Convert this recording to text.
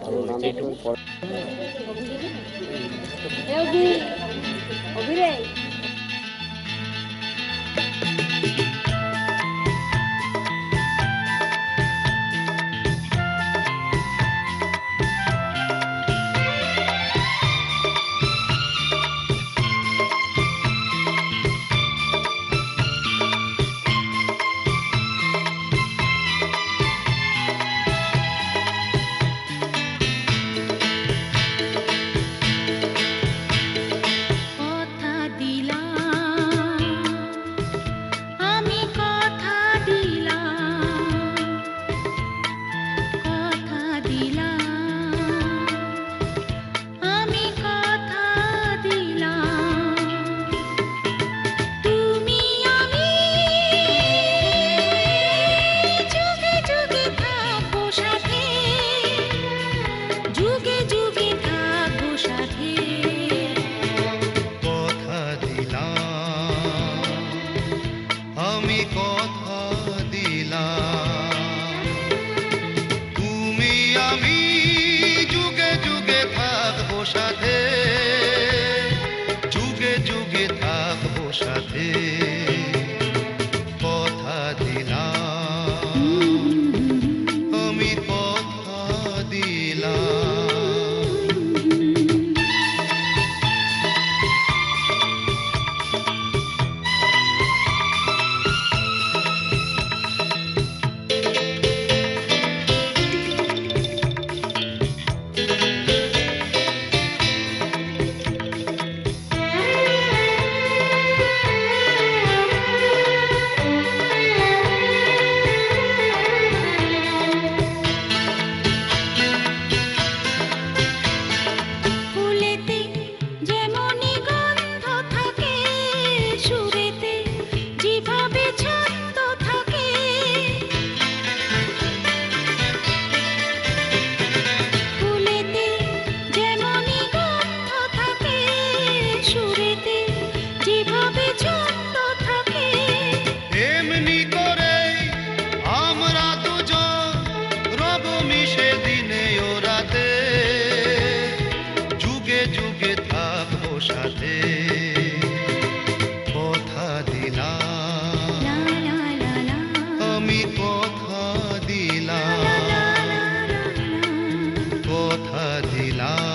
ভালো হয়েছে এইটুকু corazón. वो दिला।